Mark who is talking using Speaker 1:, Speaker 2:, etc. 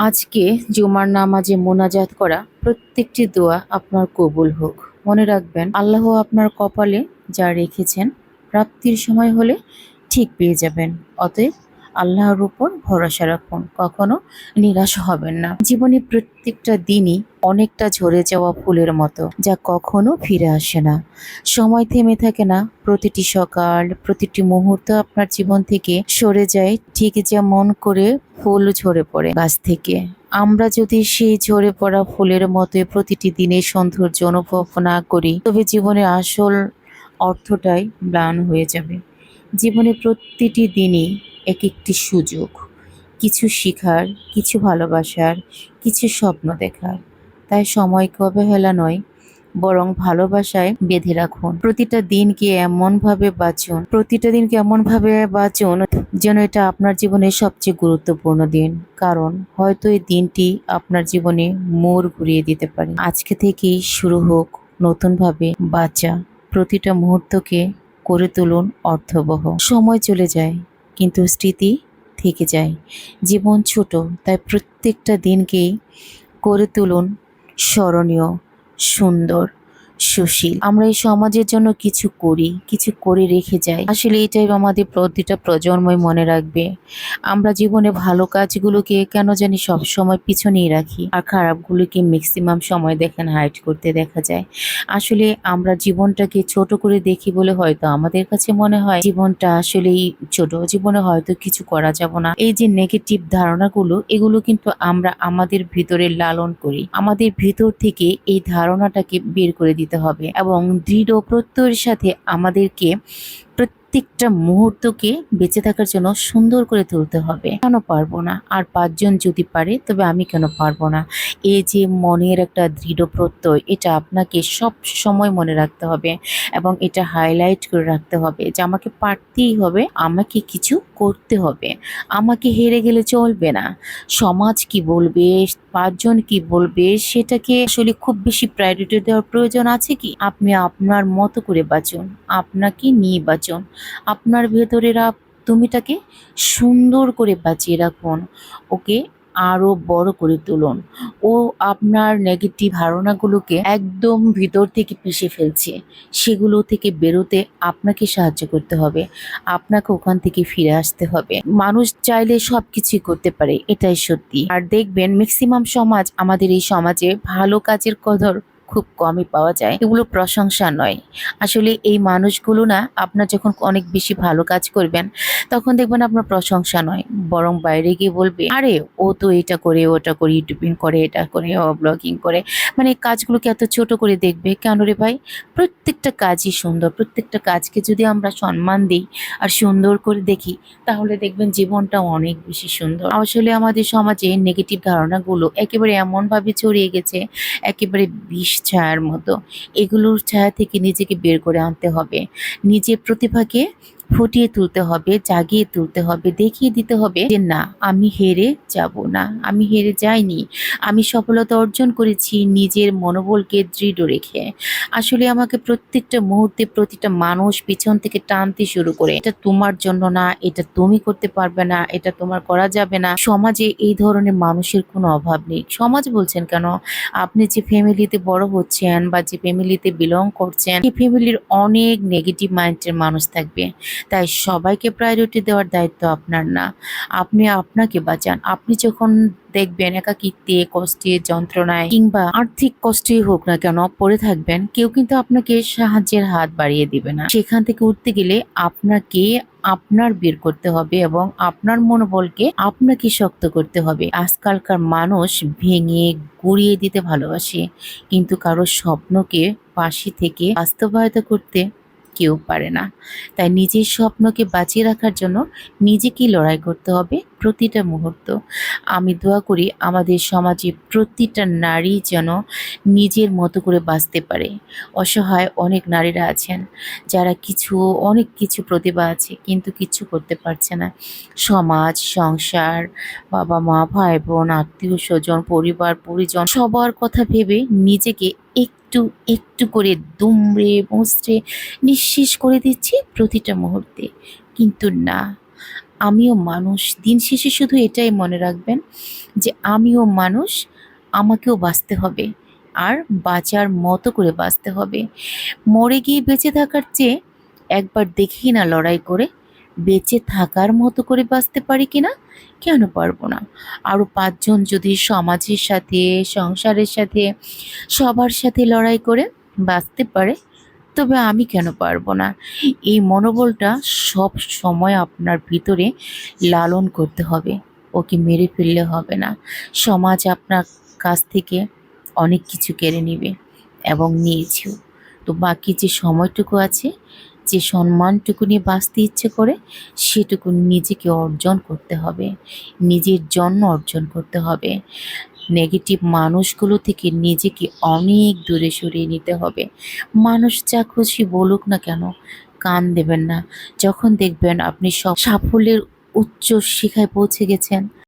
Speaker 1: আজকে জুমার নামাজে মোনাজাত করা প্রত্যেকটি দোয়া আপনার কবুল হোক। মনে রাখবেন, আল্লাহ আপনার কপালে যা রেখেছেন, প্রাপ্তির সময় হলে ঠিক পেয়ে যাবেন। অতএব আল্লাহর উপর ভরসা রাখুন। কখনো নিরাশ হবেন না। জীবনে প্রত্যেকটা দিনই অনেকটা ঝরে যাওয়া ফুলের মতো, যা কখনো ফিরে আসে না। সময় থেমে থাকে না। প্রতিটি সকাল, প্রতিটি মুহূর্ত আপনার জীবন থেকে সরে যায় ঠিক যেমন করে ফুল ঝরে পড়ে গাছ থেকে। আমরা যদি সেই ঝরে পড়া ফুলের মতোই প্রতিটি দিনের সৌন্দর্য অনুভব না করি, তবে জীবনের আসল অর্থটাই ম্লান হয়ে যাবে। জীবনে প্রতিটি দিনই এক একটি সুযোগ। কিছু শেখার, কিছু ভালোবাসার, কিছু স্বপ্ন দেখার। তাই সময়কে অবহেলা নয়, বরং ভালোবাসায় বেঁধে রাখুন। প্রতিটা দিনকে এমনভাবে বাঁচুন? প্রতিটা দিনকে এমনভাবে বাঁচুন যেন এটা আপনার জীবনের সবচেয়ে গুরুত্বপূর্ণ দিন? কারণ হয়তো এই দিনটি আপনার জীবনে মোড় ঘুরিয়ে দিতে পারে। আজকে থেকেই শুরু হোক নতুনভাবে বাঁচা। প্রতিটা মুহূর্তকে করে তুলুন অর্থবহ। সময় চলে যায়। কিন্তু স্মৃতি থেকে যায়। জীবন ছোট তাই প্রত্যেকটা দিনকেই করে তুলুন স্মরণীয় সুন্দর সুশীল। আমরা এই সমাজের জন্য কিছু করি, কিছু করে রেখে যাই। আসলে এটাই আমাদের প্রতিটা প্রজন্মই মনে রাখবে। আমরা জীবনে ভালো কাজগুলোকে কেন জানি সব সময় পিছনেই রাখি, আর খারাপগুলোকে ম্যাক্সিমাম সময় দেখেন হাইড করতে দেখা যায়। আসলে আমরা জীবনটাকে ছোট করে দেখি বলে হয়তো আমাদের কাছে মনে হয়, জীবনটা আসলেই ছোট, জীবনে হয়তো কিছু করা যাব না। এই যে নেগেটিভ ধারণাগুলো, এগুলো কিন্তু আমরা আমাদের ভিতরে লালন করি। আমাদের ভিতর থেকে এই ধারণাটাকে বের করে দিতে হবে এবং দৃঢ় প্রত্যয়ের সাথে আমাদেরকে প্রত্যেকটা মুহূর্তকে বেঁচে থাকার জন্য সুন্দর করে তুলতে হবে। কেন পারব না? আর পাঁচজন যদি পারে, তবে আমি কেন পারব না? এই যে মনের একটা দৃঢ় প্রত্যয়, এটা আপনাকে সব সময় মনে রাখতে হবে এবং এটা হাইলাইট করে রাখতে হবে যে আমাকে পারতেই হবে, আমাকে কিছু করতে হবে। আমাকে হেরে গেলে চলবে না। সমাজ কি বলবে, পাঁচজন কি বলবে, সেটাকে আসলে খুব বেশি প্রায়োরিটি দেওয়ার প্রয়োজন আছে কি? আপনি আপনার মতো করে বাঁচুন, আপনাকে নিয়ে বাঁচুন। আপনার ভেতরের তুমিটাকে সুন্দর করে বাঁচিয়ে রাখুন। ওকে আরও বড় করে তুলুন। ও আপনার নেগেটিভ ধারণাগুলোকে একদম ভিতর থেকে পিষে ফেলছে। সেগুলো থেকে বেরোতে আপনাকে সাহায্য করতে হবে। আপনাকে ওখান থেকে ফিরে আসতে হবে। মানুষ চাইলে সব কিছুই করতে পারে, এটাই সত্যি। আর দেখবেন ম্যাক্সিমাম সমাজ আমাদের এই সমাজে ভালো কাজের কদর খুব কমই পাওয়া যায়। এগুলো প্রশংসা নয়। আসলে এই মানুষগুলো না, আপনার যখন অনেক বেশি ভালো কাজ করবেন, তখন দেখবেন আপনার প্রশংসা নয়। বরং বাইরে গিয়ে বলবে, আরে, ও তো এটা করে, ওটা করে, ইউটিউবিং করে, এটা করে, ও ব্লগিং করে। মানে কাজগুলোকে এত ছোট করে দেখবে কেন রে ভাই? প্রত্যেকটা কাজই সুন্দর। প্রত্যেকটা কাজকে যদি আমরা সম্মান দিই আর সুন্দর করে দেখি, তাহলে দেখবেন জীবনটা অনেক বেশি সুন্দর। আসলে আমাদের সমাজে নেগেটিভ ধারণাগুলো একেবারে এমনভাবে ছড়িয়ে গেছে, একেবারে বিষ ছায়ার মতো। এগুলোর ছায়া থেকে নিজেকে বের করে আনতে হবে। নিজের প্রতিভাকে ফুটিয়ে তুলতে হবে, জাগিয়ে তুলতে হবে, দেখিয়ে দিতে হবে যে না, আমি হেরে যাব না, আমি হেরে যাইনি। আমি সফলতা অর্জন করেছি নিজের মনোবলকে দৃঢ় রেখে। আসলে আমাকে প্রত্যেকটা মুহূর্তে প্রতিটা মানুষ পিছন থেকে টানতে শুরু করে। এটা তোমার জন্য না, এটা তুমি করতে পারবে না, এটা তোমার করা যাবে না। সমাজে এই ধরনের মানুষের কোনো অভাব নেই। সমাজ বলছেন কেন, আপনি যে ফ্যামিলিতে বড় হচ্ছেন বা যে ফ্যামিলিতে বিলং করছেন, এই ফ্যামিলির অনেক নেগেটিভ মাইন্ডের মানুষ থাকবে। তাই সবাইকে প্রায়োরিটি দেওয়ার দায়িত্ব আপনার না। আপনি আপনাকে বাঁচান। আপনি যখন দেখবেন একাকিত্বে, কষ্টে, যন্ত্রণায় কিংবা আর্থিক কষ্টেই হোক না কেন পড়ে থাকবেন, কেউ কিন্তু আপনাকে সাহায্যের হাত বাড়িয়ে দিবে না। সেখান থেকে উঠতে গেলে আপনাকে আপনার বের করতে হবে এবং আপনার মনোবলকে আপনাকে শক্ত করতে হবে। আজকালকার মানুষ ভেঙে গুড়িয়ে দিতে ভালোবাসে। কিন্তু কারও স্বপ্নকে পাশে থেকে বাস্তবায়িত করতে কেউ পারে না। তাই নিজের স্বপ্নকে বাঁচিয়ে রাখার জন্য নিজেকেই লড়াই করতে হবে। প্রতিটা মুহূর্ত। আমি দোয়া করি আমাদের সমাজে প্রতিটা নারী যেন নিজের মতো করে বাঁচতে পারে। অসহায় অনেক নারীরা আছেন, যারা কিছু, অনেক কিছু প্রতিভা আছে, কিন্তু কিছু করতে পারছে না। সমাজ, সংসার, বাবা মা ভাই বোন আত্মীয় স্বজন, পরিবার, পরিজন, সবার কথা ভেবে নিজেকে একটু একটু করে দুমড়ে মুচড়ে নিঃশেষ করে দিচ্ছি প্রতিটা মুহূর্তে। কিন্তু না আমিও মানুষ। দিন শেষে শুধু এটাই মনে রাখবেন যে আমিও মানুষ, আমাকেও বাঁচতে হবে আর বাঁচার মতো করে বাঁচতে হবে। মরে গিয়ে বেঁচে থাকার চেয়ে একবার দেখি না লড়াই করে, বেঁচে থাকার মতো করে বাঁচতে পারি কিনা কেন পারব না? আরও পাঁচজন যদি সমাজের সাথে, সংসারের সাথে, সবার সাথে লড়াই করে বাঁচতে পারে তবে আমি কেন পারব না? এই মনোবলটা সব সময় আপনার ভিতরে লালন করতে হবে। ওকে মেরে ফেললে হবে না। সমাজ আপনার কাছ থেকে অনেক কিছু কেড়ে নেবে এবং নিয়েছেও। তো বাকি যে সময়টুকু আছে, যে সম্মানটুকু নিয়ে বাঁচতে ইচ্ছে করে, সেটুকু নিজেকে অর্জন করতে হবে। নিজের জন্য অর্জন করতে হবে। নেগেটিভ মানুষগুলো থেকে নিজেকে অনেক দূরে সরিয়ে নিতে হবে। মানুষ যা খুশি বলুক না কেন, কান দেবেন না। যখন দেখবেন আপনি সব সাফল্যের উচ্চ শিখায় পৌঁছে গেছেন